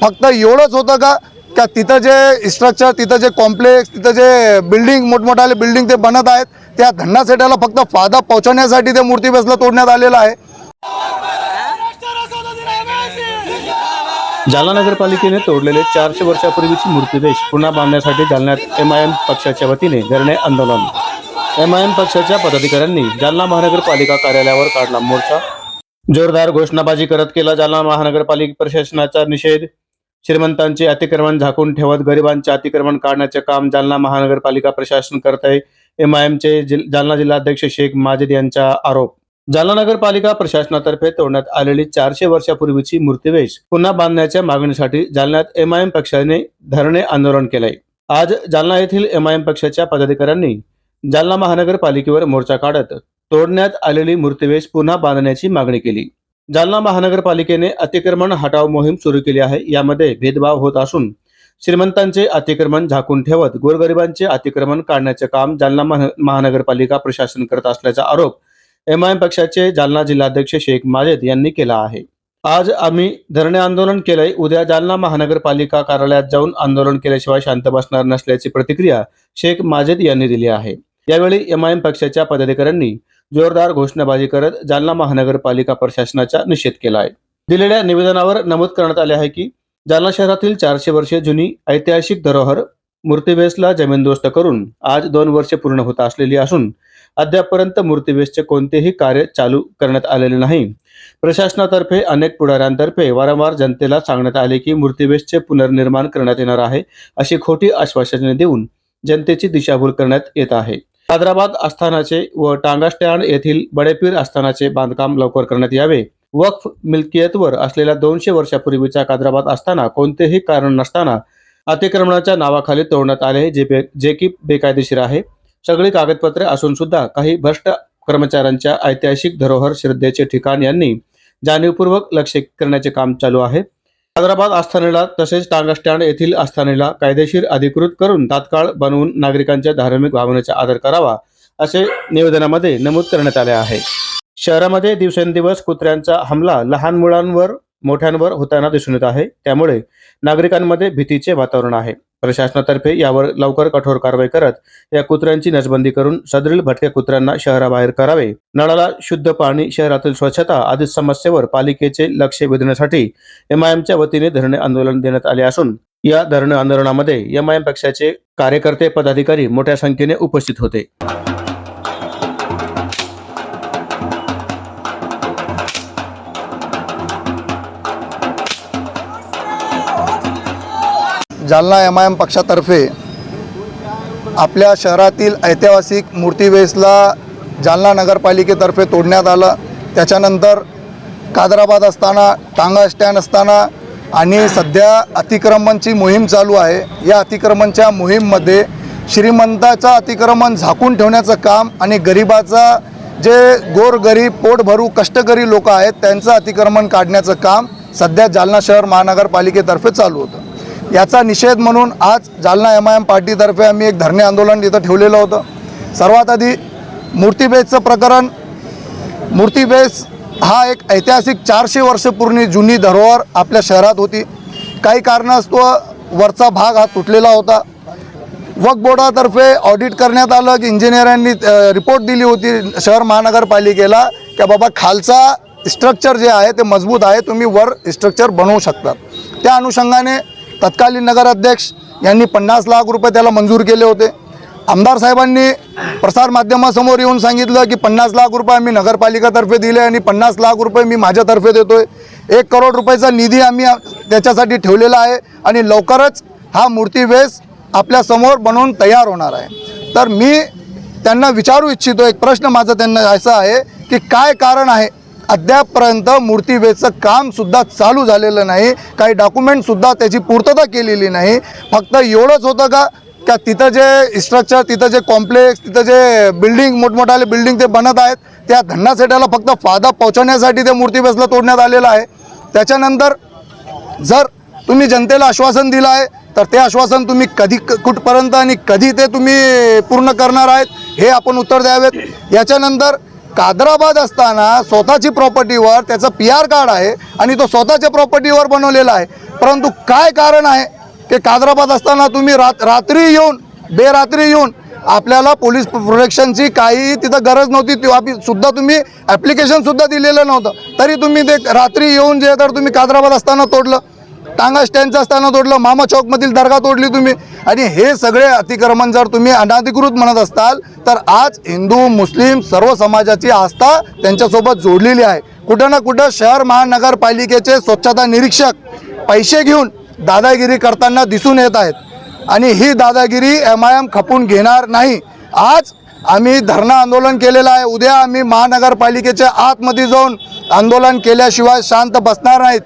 फक्त एवढंच होतं का? का तिथं जे स्ट्रक्चर तिथं जे कॉम्प्लेक्स तिथं जे बिल्डिंग मोठमोठाले बिल्डिंग ते बनत आहेत त्या धन्ना सेटाला फक्त फायदा पोहोचवण्यासाठी ते मूर्ती बेसला तोडण्यात आलेलं आहे. जालना नगरपालिकेने तोडलेले चारशे वर्षापूर्वीची मूर्तीदेश पुन्हा बांधण्यासाठी जालन्यात एम आय एम पक्षाच्या वतीने धरणे आंदोलन. एम आय एम पक्षाच्या पदाधिकाऱ्यांनी जालना महानगरपालिका कार्यालयावर काढला मोर्चा. जोरदार घोषणाबाजी करत केला जालना महानगरपालिका प्रशासनाचा निषेध. श्रीमंतांचे अतिक्रमण झाकून ठेवत गरिबांचे अतिक्रमण काढण्याचे काम जालना महानगरपालिका प्रशासन करत आहे. एम आय एमचे जालना जिल्हाध्यक्ष शेख माजिद यांचा आरोप. जालना नगरपालिका प्रशासनातर्फे तोडण्यात आलेली चारशे वर्षापूर्वीची मूर्तिवेश पुन्हा बांधण्याच्या मागणीसाठी जालन्यात एम आय एम पक्षाने धरणे आंदोलन केलंय. आज जालना येथील एम आय एम पक्षाच्या पदाधिकाऱ्यांनी जालना महानगरपालिकेवर मोर्चा काढत तोडण्यात आलेली मूर्तिवेश पुन्हा बांधण्याची मागणी केली. जालना महानगरपालिकेने अतिक्रमण हटाव मोहीम सुरू केली आहे. यामध्ये भेदभाव होत असून श्रीमंतांचे अतिक्रमण झाकून ठेवत गोरगरिबांचे अतिक्रमण काढण्याचे काम जालना महानगरपालिका प्रशासन करत असल्याचा आरोप एम आय एम पक्षाचे जालना जिल्हाध्यक्ष शेख माजेद यांनी केला आहे. आज आम्ही धरणे आंदोलन केलंय. उद्या जालना महानगरपालिका कार्यालयात जाऊन आंदोलन केल्याशिवाय शांत बसणार नसल्याची प्रतिक्रिया शेख माजेद यांनी दिली आहे. यावेळी एम आय एम पक्षाच्या पदाधिकाऱ्यांनी जोरदार घोषणाबाजी करत जालना महानगरपालिका प्रशासनाचा निषेध केला आहे. दिलेल्या निवेदनावर नमूद करण्यात आले आहे की जालना शहरातील चारशे वर्षे जुनी ऐतिहासिक धरोहर मूर्तिवेसला जमीनदोस्त करून आज दोन वर्षे पूर्ण होत असलेली असून अद्यापपर्यंत मूर्तिवेसचे कोणतेही कार्य चालू करण्यात आलेले नाही. प्रशासनातर्फे अनेक पुढाऱ्यांतर्फे वारंवार जनतेला सांगण्यात आले की मूर्तिवेसचे पुनर्निर्माण करण्यात येणार आहे अशी खोटी आश्वासने देऊन जनतेची दिशाभूल करण्यात येत आहे. हैदराबाद आस्थानाचे व टांगा स्टँड येथील बडेपीर आस्थानाचे बांधकाम लवकर करण्यात यावे. वक्फ मिल्कियतवर असलेल्या दोनशे वर्षापूर्वीचा कादराबाद असताना कोणतेही कारण नसताना अतिक्रमणाच्या नावाखाली तोडण्यात आले जे बे जे की बेकायदेशीर आहे. सगळी कागदपत्रे असून सुद्धा काही भ्रष्ट कर्मचाऱ्यांच्या ऐतिहासिक धरोहर श्रद्धेचे ठिकाण यांनी जाणीवपूर्वक लक्ष करण्याचे काम चालू आहे. हैदराबाद आस्थानेला तसेच टांगा स्टँड येथील आस्थानेला कायदेशीर अधिकृत करून तात्काळ बनवून नागरिकांच्या धार्मिक भावनेचा आदर करावा असे निवेदनामध्ये नमूद करण्यात आले आहे. शहरामध्ये दिवसेंदिवस कुत्र्यांचा हमला लहान मुलांवर मोठ्यांवर होताना दिसून येत आहे. त्यामुळे नागरिकांमध्ये भीतीचे वातावरण आहे. प्रशासनातर्फे यावर लवकर कठोर कारवाई करत या कुत्र्यांची नसबंदी करून सदरील भटक्या कुत्र्यांना शहराबाहेर करावे. नळाला शुद्ध पाणी शहरातील स्वच्छता आदी समस्येवर पालिकेचे लक्ष वेधण्यासाठी एमआयएमच्या वतीने धरणे आंदोलन देण्यात आले असून या धरणे आंदोलनामध्ये एमआयएम पक्षाचे कार्यकर्ते पदाधिकारी मोठ्या संख्येने उपस्थित होते. जालना एम आय एम पक्षातर्फे आपल्या शहरातील ऐतिहासिक मूर्तीवेसला जालना नगरपालिकेतर्फे तोडण्यात आलं. त्याच्यानंतर कादराबाद असताना टांगा स्टँड असताना आणि सध्या अतिक्रमणची मोहीम चालू आहे. या अतिक्रमणच्या मोहीममध्ये श्रीमंताचं अतिक्रमण झाकून ठेवण्याचं काम आणि गरिबाचा जे गोरगरीब पोटभरू कष्टकरी लोक आहेत त्यांचं अतिक्रमण काढण्याचं काम सध्या जालना शहर महानगरपालिकेतर्फे चालू होतं. याचा निषेध म्हणून आज जालना एम आय एम पार्टीतर्फे आम्ही एक धरणे आंदोलन इथं ठेवलेलं होतं. सर्वात आधी मूर्तिबेजचं प्रकरण. मूर्तिबेज हा एक ऐतिहासिक चारशे वर्षपूर्वी जुनी धरोहर आपल्या शहरात होती. काही कारणास्तव वरचा भाग हा तुटलेला होता. वक बोर्डातर्फे ऑडिट करण्यात आलं की इंजिनियरांनी रिपोर्ट दिली होती शहर महानगरपालिकेला की बाबा खालचा स्ट्रक्चर जे आहे ते मजबूत आहे तुम्ही वर स्ट्रक्चर बनवू शकतात त्या अनुषंगाने तत्कालीन नगराध्यक्ष यांनी पन्नास लाख रुपये त्याला मंजूर केले होते. आमदार साहेबांनी प्रसारमाध्यमासमोर येऊन सांगितलं की पन्नास लाख रुपये आम्ही नगरपालिकातर्फे दिले आणि पन्नास लाख रुपये मी माझ्यातर्फे देतो आहे एक करोड रुपयाचा निधी आम्ही त्याच्यासाठी ठेवलेला आहे आणि लवकरच हा मूर्तिवेस आपल्यासमोर बनवून तयार होणार आहे. तर मी त्यांना विचारू इच्छितो एक प्रश्न माझा त्यांना असा आहे की काय कारण आहे अद्यापपर्यंत मूर्तिवेचं कामसुद्धा चालू झालेलं नाही. काही डॉक्युमेंटसुद्धा त्याची पूर्तता केलेली नाही. फक्त एवढंच होतं का का तिथं जे स्ट्रक्चर तिथं जे कॉम्प्लेक्स तिथं जे बिल्डिंग मोठमोठाले बिल्डिंग ते बनत आहेत त्या घन्नासेटाला फक्त फायदा पोहोचवण्यासाठी ते मूर्तिवेसला तोडण्यात आलेलं आहे. त्याच्यानंतर जर तुम्ही जनतेला आश्वासन दिलं आहे तर ते आश्वासन तुम्ही कधी क- कुठपर्यंत आणि कधी ते तुम्ही पूर्ण करणार आहेत हे आपण उत्तर द्यावेत. याच्यानंतर कादराबाद असताना स्वतःची प्रॉपर्टीवर त्याचं पी आर कार्ड आहे आणि तो स्वतःच्या प्रॉपर्टीवर बनवलेला आहे. परंतु काय कारण आहे? की कादराबाद असताना तुम्ही रात रात्री येऊन बेरात्री येऊन आपल्याला पोलीस प्रोटेक्शनची काही तिथं गरज नव्हती. ती आपली सुद्धा तुम्ही ॲप्लिकेशनसुद्धा दिलेलं नव्हतं. तरी तुम्ही ते रात्री येऊन जे तर तुम्ही कादराबाद असताना तोडलं. टांगा स्टँडचं असताना तोडलं मामा चौकमधील दर्गा तोडली तुम्ही. आणि हे सगळे अतिक्रमण जर तुम्ही अनाधिकृत म्हणत असताल तर आज हिंदू मुस्लिम सर्व समाजाची आस्था त्यांच्यासोबत जोडलेली आहे. कुठं ना कुठं शहर महानगरपालिकेचे स्वच्छता निरीक्षक पैसे घेऊन दादागिरी करताना दिसून येत आहेत. आणि ही दादागिरी एम आय एम खपून घेणार नाही. आज आम्ही धरणं आंदोलन केलेलं आहे. उद्या आम्ही महानगरपालिकेच्या आतमध्ये जाऊन आंदोलन केल्याशिवाय शांत बसणार नाहीत.